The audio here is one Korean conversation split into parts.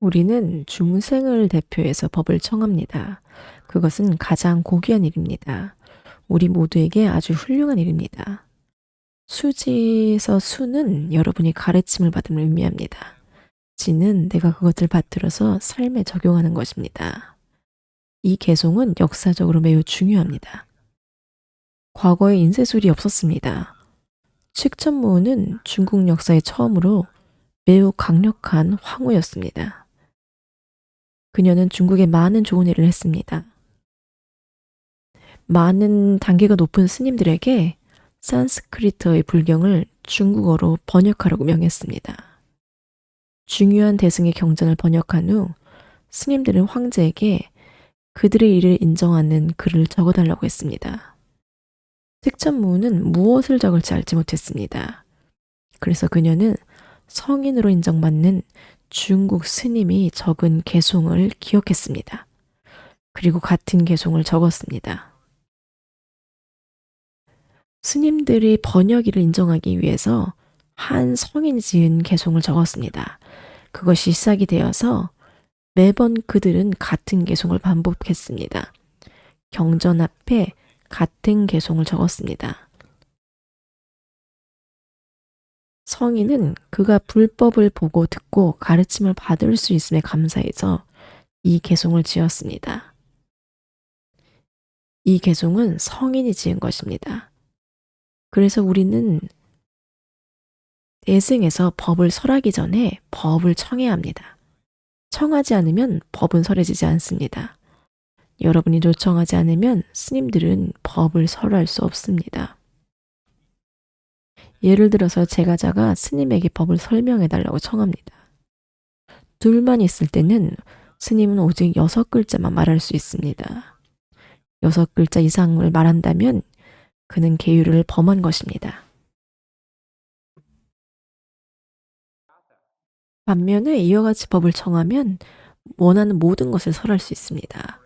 우리는 중생을 대표해서 법을 청합니다. 그것은 가장 고귀한 일입니다. 우리 모두에게 아주 훌륭한 일입니다. 수지에서 수는 여러분이 가르침을 받음을 의미합니다. 지는 내가 그것을 받들어서 삶에 적용하는 것입니다. 이 개송은 역사적으로 매우 중요합니다. 과거에 인쇄술이 없었습니다. 식천무는 중국 역사의 처음으로 매우 강력한 황후였습니다. 그녀는 중국에 많은 좋은 일을 했습니다. 많은 단계가 높은 스님들에게 산스크리트의 불경을 중국어로 번역하라고 명했습니다. 중요한 대승의 경전을 번역한 후 스님들은 황제에게 그들의 일을 인정하는 글을 적어달라고 했습니다. 식천무는 무엇을 적을지 알지 못했습니다. 그래서 그녀는 성인으로 인정받는 중국 스님이 적은 개송을 기억했습니다. 그리고 같은 개송을 적었습니다. 스님들이 번역일을 인정하기 위해서 한 성인이 지은 개송을 적었습니다. 그것이 시작이 되어서 매번 그들은 같은 개송을 반복했습니다. 경전 앞에 같은 개송을 적었습니다. 성인은 그가 불법을 보고 듣고 가르침을 받을 수 있음에 감사해서 이 개송을 지었습니다. 이 개송은 성인이 지은 것입니다. 그래서 우리는 대승에서 법을 설하기 전에 법을 청해야 합니다. 청하지 않으면 법은 설해지지 않습니다. 여러분이 요청하지 않으면 스님들은 법을 설할 수 없습니다. 예를 들어서 제가자가 스님에게 법을 설명해 달라고 청합니다. 둘만 있을 때는 스님은 오직 여섯 글자만 말할 수 있습니다. 여섯 글자 이상을 말한다면 그는 계율을 범한 것입니다. 반면에 이와 같이 법을 청하면 원하는 모든 것을 설할 수 있습니다.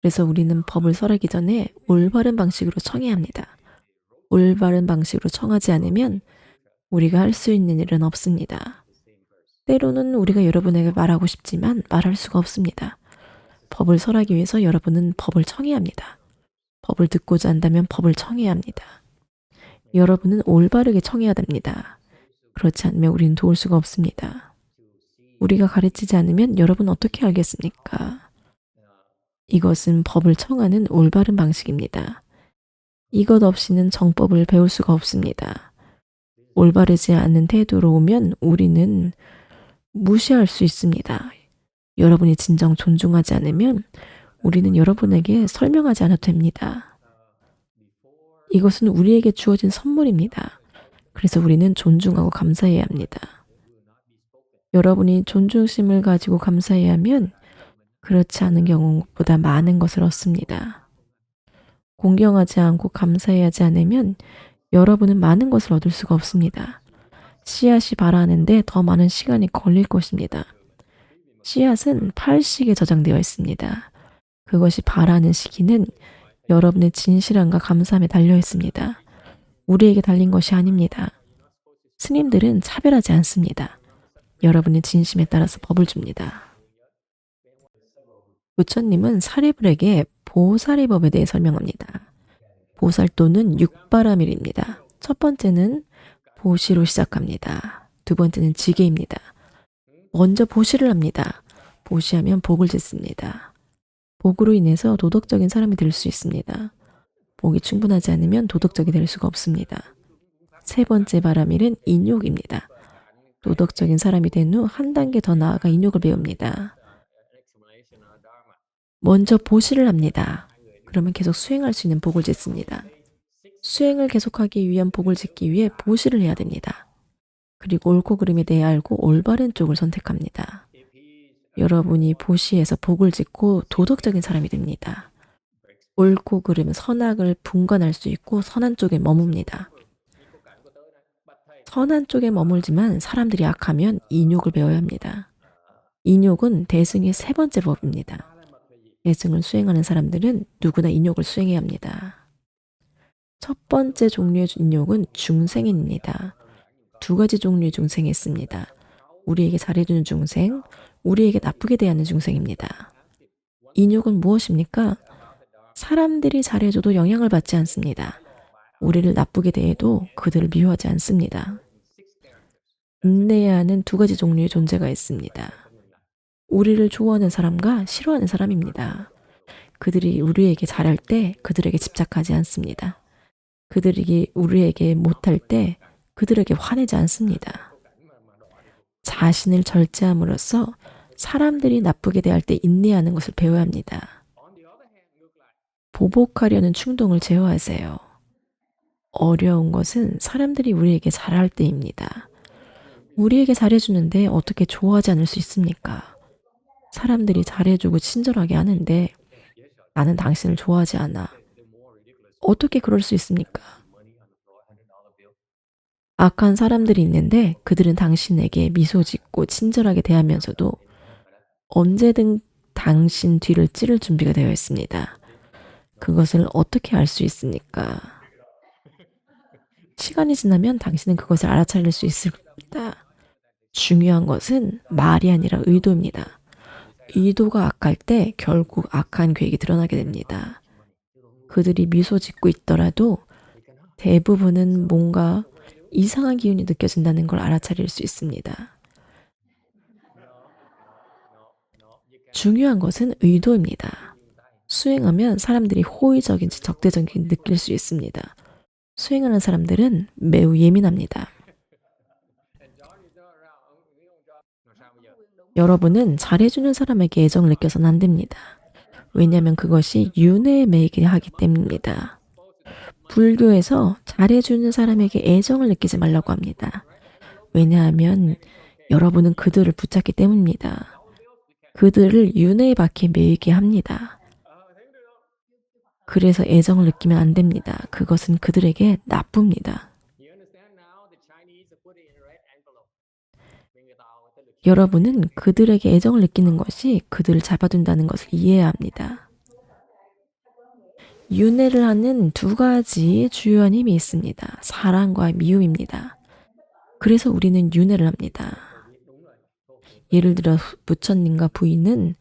그래서 우리는 법을 설하기 전에 올바른 방식으로 청해야 합니다. 올바른 방식으로 청하지 않으면 우리가 할 수 있는 일은 없습니다. 때로는 우리가 여러분에게 말하고 싶지만 말할 수가 없습니다. 법을 설하기 위해서 여러분은 법을 청해야 합니다. 법을 듣고자 한다면 법을 청해야 합니다. 여러분은 올바르게 청해야 됩니다. 그렇지 않으면 우리는 도울 수가 없습니다. 우리가 가르치지 않으면 여러분 어떻게 알겠습니까? 이것은 법을 청하는 올바른 방식입니다. 이것 없이는 정법을 배울 수가 없습니다. 올바르지 않은 태도로 오면 우리는 무시할 수 있습니다. 여러분이 진정 존중하지 않으면 우리는 여러분에게 설명하지 않아도 됩니다. 이것은 우리에게 주어진 선물입니다. 그래서 우리는 존중하고 감사해야 합니다. 여러분이 존중심을 가지고 감사해야 하면 그렇지 않은 경우보다 많은 것을 얻습니다. 공경하지 않고 감사해야 하지 않으면 여러분은 많은 것을 얻을 수가 없습니다. 씨앗이 발하는데 더 많은 시간이 걸릴 것입니다. 씨앗은 8식에 저장되어 있습니다. 그것이 바라는 시기는 여러분의 진실함과 감사함에 달려 있습니다. 우리에게 달린 것이 아닙니다. 스님들은 차별하지 않습니다. 여러분의 진심에 따라서 법을 줍니다. 부처님은 사리불에게 보살이법에 대해 설명합니다. 보살도는 육바라밀입니다. 첫 번째는 보시로 시작합니다. 두 번째는 지게입니다. 먼저 보시를 합니다. 보시하면 복을 짓습니다. 복으로 인해서 도덕적인 사람이 될 수 있습니다. 복이 충분하지 않으면 도덕적이 될 수가 없습니다. 세 번째 바라밀은 인욕입니다. 도덕적인 사람이 된 후 한 단계 더 나아가 인욕을 배웁니다. 먼저 보시를 합니다. 그러면 계속 수행할 수 있는 복을 짓습니다. 수행을 계속하기 위한 복을 짓기 위해 보시를 해야 됩니다. 그리고 옳고 그름에 대해 알고 올바른 쪽을 선택합니다. 여러분이 보시에서 복을 짓고 도덕적인 사람이 됩니다. 옳고 그름, 선악을 분간할 수 있고 선한 쪽에 머뭅니다. 선한 쪽에 머물지만 사람들이 악하면 인욕을 배워야 합니다. 인욕은 대승의 세 번째 법입니다. 대승을 수행하는 사람들은 누구나 인욕을 수행해야 합니다. 첫 번째 종류의 인욕은 중생입니다. 두 가지 종류의 중생이 있습니다. 우리에게 잘해주는 중생, 우리에게 나쁘게 대하는 중생입니다. 인욕은 무엇입니까? 사람들이 잘해줘도 영향을 받지 않습니다. 우리를 나쁘게 대해도 그들을 미워하지 않습니다. 인내해야 하는 두 가지 종류의 존재가 있습니다. 우리를 좋아하는 사람과 싫어하는 사람입니다. 그들이 우리에게 잘할 때 그들에게 집착하지 않습니다. 그들이 우리에게 못할 때 그들에게 화내지 않습니다. 자신을 절제함으로써 사람들이 나쁘게 대할 때 인내하는 것을 배워야 합니다. 보복하려는 충동을 제어하세요. 어려운 것은 사람들이 우리에게 잘할 때입니다. 우리에게 잘해주는데 어떻게 좋아하지 않을 수 있습니까? 사람들이 잘해주고 친절하게 하는데 나는 당신을 좋아하지 않아. 어떻게 그럴 수 있습니까? 악한 사람들이 있는데 그들은 당신에게 미소 짓고 친절하게 대하면서도 언제든 당신 뒤를 찌를 준비가 되어 있습니다. 그것을 어떻게 알 수 있습니까? 시간이 지나면 당신은 그것을 알아차릴 수 있습니다. 중요한 것은 말이 아니라 의도입니다. 의도가 악할 때 결국 악한 계획이 드러나게 됩니다. 그들이 미소 짓고 있더라도 대부분은 뭔가 이상한 기운이 느껴진다는 걸 알아차릴 수 있습니다. 중요한 것은 의도입니다. 수행하면 사람들이 호의적인지 적대적인지 느낄 수 있습니다. 수행하는 사람들은 매우 예민합니다. 여러분은 잘해주는 사람에게 애정을 느껴서는 안 됩니다. 왜냐하면 그것이 윤회에 매이게 하기 때문입니다. 불교에서 잘해주는 사람에게 애정을 느끼지 말라고 합니다. 왜냐하면 여러분은 그들을 붙잡기 때문입니다. 그들을 윤회의 바퀴에 매이게 합니다. 그래서 애정을 느끼면 안 됩니다. 그것은 그들에게 나쁩니다. 여러분은 그들에게 애정을 느끼는 것이 그들을 잡아둔다는 것을 이해해야 합니다. 윤회를 하는 두 가지 주요한 힘이 있습니다. 사랑과 미움입니다. 그래서 우리는 윤회를 합니다. 예를 들어 부처님과 부인은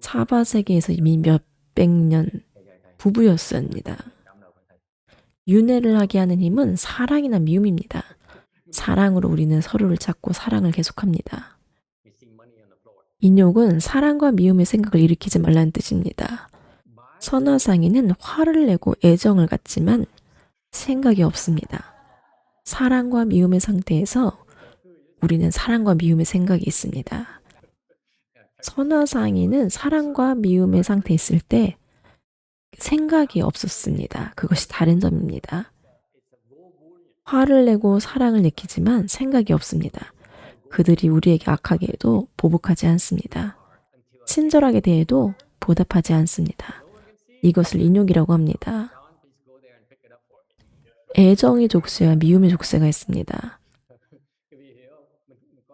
사바 세계에서 이미 몇 백 년 부부였습니다. 윤회를 하게 하는 힘은 사랑이나 미움입니다. 사랑으로 우리는 서로를 찾고 사랑을 계속합니다. 인욕은 사랑과 미움의 생각을 일으키지 말라는 뜻입니다. 선화상인은 화를 내고 애정을 갖지만 생각이 없습니다. 사랑과 미움의 상태에서 우리는 사랑과 미움의 생각이 있습니다. 선화상인은 사랑과 미움의 상태에 있을 때 생각이 없었습니다. 그것이 다른 점입니다. 화를 내고 사랑을 느끼지만 생각이 없습니다. 그들이 우리에게 악하게 해도 보복하지 않습니다. 친절하게 대해도 보답하지 않습니다. 이것을 인욕이라고 합니다. 애정의 족쇄와 미움의 족쇄가 있습니다.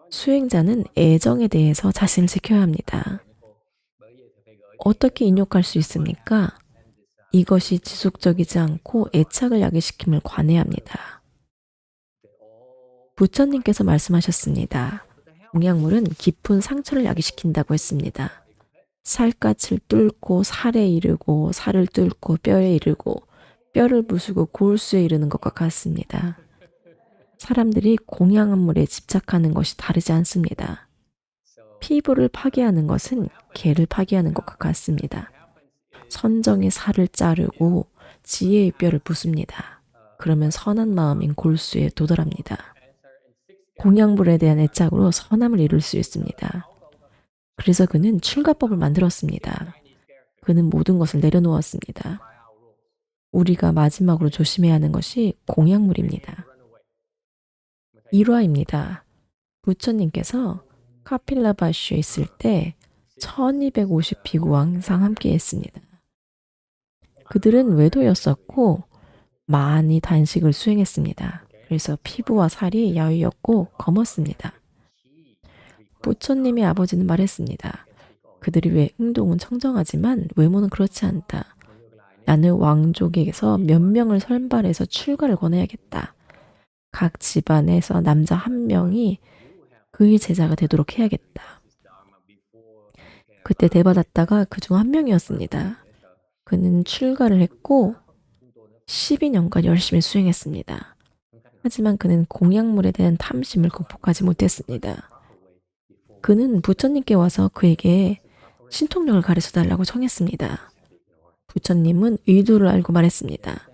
수행자는 애정에 대해서 자신을 지켜야 합니다. 어떻게 인욕할 수 있습니까? 이것이 지속적이지 않고 애착을 야기시킴을 관해야 합니다. 부처님께서 말씀하셨습니다. 공약물은 깊은 상처를 야기시킨다고 했습니다. 살갗을 뚫고 살에 이르고 살을 뚫고 뼈에 이르고 뼈를 부수고 골수에 이르는 것과 같습니다. 사람들이 공양물에 집착하는 것이 다르지 않습니다. 피부를 파괴하는 것은 개를 파괴하는 것과 같습니다. 선정의 살을 자르고 지혜의 뼈를 부숩니다. 그러면 선한 마음인 골수에 도달합니다. 공양불에 대한 애착으로 선함을 이룰 수 있습니다. 그래서 그는 출가법을 만들었습니다. 그는 모든 것을 내려놓았습니다. 우리가 마지막으로 조심해야 하는 것이 공양물입니다. 일화입니다. 부처님께서 카필라바슈에 있을 때 1250 비구와 항상 함께 했습니다. 그들은 외도였었고 많이 단식을 수행했습니다. 그래서 피부와 살이 야위였고 검었습니다. 부처님의 아버지는 말했습니다. 그들이 왜 행동은 청정하지만 외모는 그렇지 않다. 나는 왕족에게서 몇 명을 선발해서 출가를 권해야겠다. 각 집안에서 남자 한 명이 그의 제자가 되도록 해야겠다. 그때 대받았다가 그 중 한 명이었습니다. 그는 출가를 했고 12년간 열심히 수행했습니다. 하지만 그는 공약물에 대한 탐심을 극복하지 못했습니다. 그는 부처님께 와서 그에게 신통력을 가르쳐 달라고 청했습니다. 부처님은 의도를 알고 말했습니다.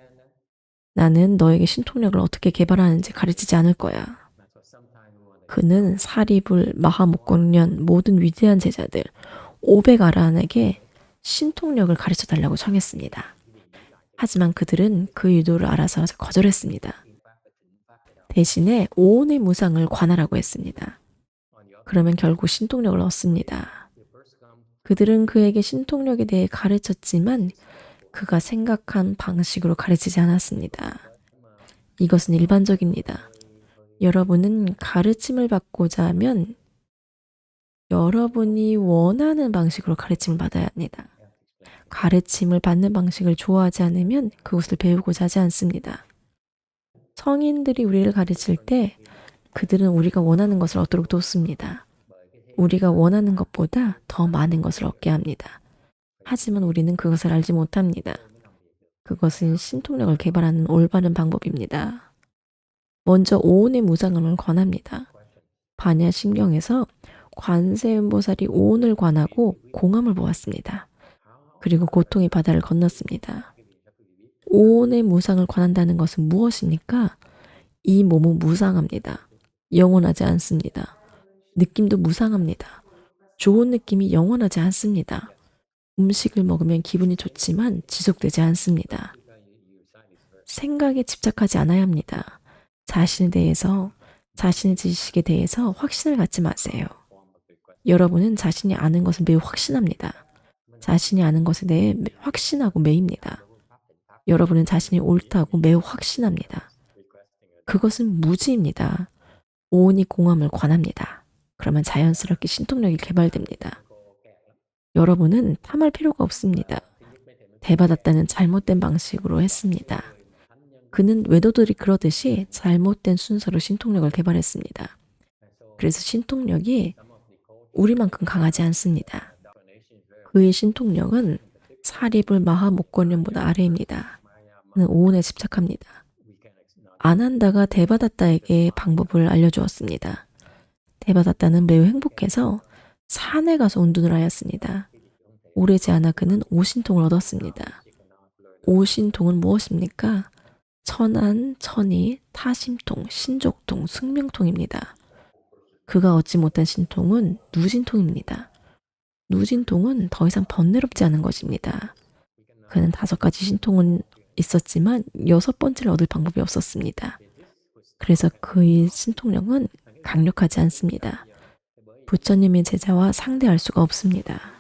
나는 너에게 신통력을 어떻게 개발하는지 가르치지 않을 거야. 그는 사리불, 마하목공련 모든 위대한 제자들 500아라한에게 신통력을 가르쳐 달라고 청했습니다. 하지만 그들은 그 의도를 알아서 거절했습니다. 대신에 오온의 무상을 관하라고 했습니다. 그러면 결국 신통력을 얻습니다. 그들은 그에게 신통력에 대해 가르쳤지만 그가 생각한 방식으로 가르치지 않았습니다. 이것은 일반적입니다. 여러분은 가르침을 받고자 하면 여러분이 원하는 방식으로 가르침을 받아야 합니다. 가르침을 받는 방식을 좋아하지 않으면 그것을 배우고자 하지 않습니다. 성인들이 우리를 가르칠 때 그들은 우리가 원하는 것을 얻도록 돕습니다. 우리가 원하는 것보다 더 많은 것을 얻게 합니다. 하지만 우리는 그것을 알지 못합니다. 그것은 신통력을 개발하는 올바른 방법입니다. 먼저 오온의 무상함을 권합니다. 반야신경에서 관세음보살이 오온을 관하고 공함을 보았습니다. 그리고 고통의 바다를 건넜습니다. 오온의 무상을 관한다는 것은 무엇입니까? 이 몸은 무상합니다. 영원하지 않습니다. 느낌도 무상합니다. 좋은 느낌이 영원하지 않습니다. 음식을 먹으면 기분이 좋지만 지속되지 않습니다. 생각에 집착하지 않아야 합니다. 자신에 대해서, 자신의 지식에 대해서 확신을 갖지 마세요. 여러분은 자신이 아는 것을 매우 확신합니다. 자신이 아는 것에 대해 확신하고 매입니다. 여러분은 자신이 옳다고 매우 확신합니다. 그것은 무지입니다. 오온이 공함을 관합니다. 그러면 자연스럽게 신통력이 개발됩니다. 여러분은 탐할 필요가 없습니다. 대받았다는 잘못된 방식으로 했습니다. 그는 외도들이 그러듯이 잘못된 순서로 신통력을 개발했습니다. 그래서 신통력이 우리만큼 강하지 않습니다. 그의 신통력은 사립을 마하 목권련보다 아래입니다. 오온에 집착합니다. 아난다가 대받았다에게 방법을 알려주었습니다. 대받았다는 매우 행복해서 산에 가서 운동을 하였습니다. 오래지 않아 그는 오신통을 얻었습니다. 오신통은 무엇입니까? 천안, 천이, 타심통, 신족통, 숙명통입니다. 그가 얻지 못한 신통은 누진통입니다. 누진통은 더 이상 번뇌롭지 않은 것입니다. 그는 다섯 가지 신통은 있었지만 여섯 번째를 얻을 방법이 없었습니다. 그래서 그의 신통력은 강력하지 않습니다. 부처님의 제자와 상대할 수가 없습니다.